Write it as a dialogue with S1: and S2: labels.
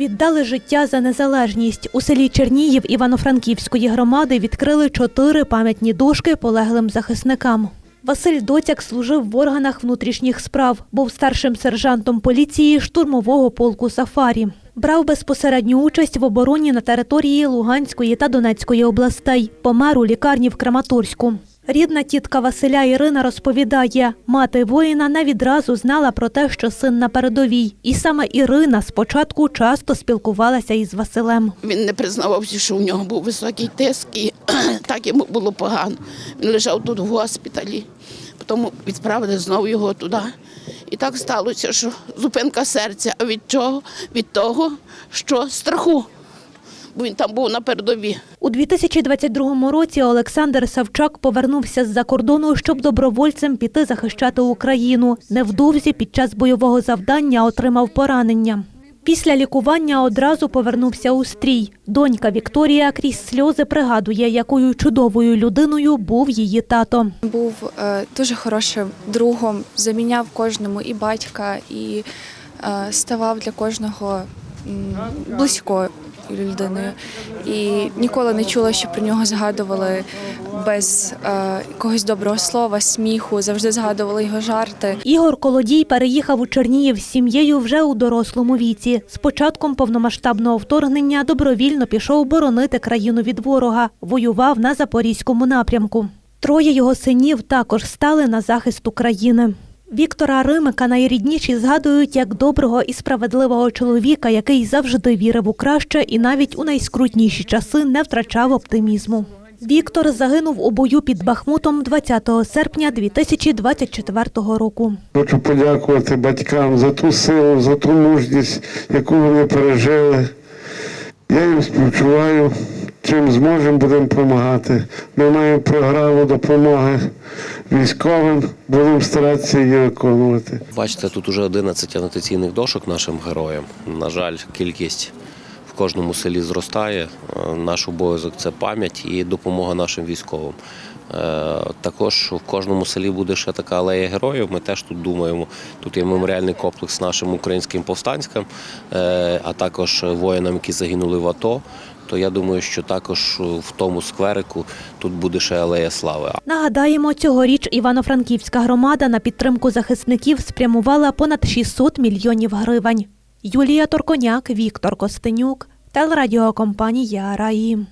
S1: Віддали життя за незалежність. У селі Черніїв Івано-Франківської громади відкрили чотири пам'ятні дошки полеглим захисникам. Василь Доцяк служив в органах внутрішніх справ, був старшим сержантом поліції штурмового полку Сафарі. Брав безпосередню участь в обороні на території Луганської та Донецької областей. Помер у лікарні в Краматорську. Рідна тітка Василя Ірина розповідає, мати воїна не відразу знала про те, що син на передовій. І саме Ірина спочатку часто спілкувалася із Василем.
S2: Він не признавався, що у нього був високий тиск, і так йому було погано. Він лежав тут в госпіталі, потім відправили знову його туди. І так сталося, що зупинка серця. А від чого? Від того, що страху. Бо він там був на передовій.
S1: У 2022 році Олександр Савчак повернувся з-за кордону, щоб добровольцем піти захищати Україну. Невдовзі під час бойового завдання отримав поранення. Після лікування одразу повернувся у стрій. Донька Вікторія крізь сльози пригадує, якою чудовою людиною був її тато.
S3: Був е, дуже хорошим другом, заміняв кожному і батька, і е, ставав для кожного м, близькою людиною. І ніколи не чула, що про нього згадували без е, якогось доброго слова, сміху, завжди згадували його жарти.
S1: Ігор Колодій переїхав у Чернігів з сім'єю вже у дорослому віці. З початком повномасштабного вторгнення добровільно пішов боронити країну від ворога. Воював на Запорізькому напрямку. Троє його синів також стали на захист України. Віктора Римика найрідніші згадують як доброго і справедливого чоловіка, який завжди вірив у краще і навіть у найскрутніші часи не втрачав оптимізму. Віктор загинув у бою під Бахмутом 20 серпня 2024 року.
S4: Хочу подякувати батькам за ту силу, за ту мужність, яку вони пережили. Я їм співчуваю. Чим зможемо, будемо допомагати. Ми маємо програму допомоги військовим, будемо старатися її виконувати.
S5: Бачите, тут уже 11 анотаційних дошок нашим героям. На жаль, кількість в кожному селі зростає. Е, Наш обов'язок це пам'ять і допомога нашим військовим. Е, Також в кожному селі буде ще така алея героїв. Ми теж тут думаємо. Тут є меморіальний комплекс нашим українським повстанським, е, а також воїнам, які загинули в АТО. То я думаю, що також в тому скверику тут буде ще алея слави.
S1: Нагадаємо, цьогоріч Івано-Франківська громада на підтримку захисників спрямувала понад 600 мільйонів гривень. Юлія Торконяк, Віктор Костенюк, телерадіокомпанія Раї.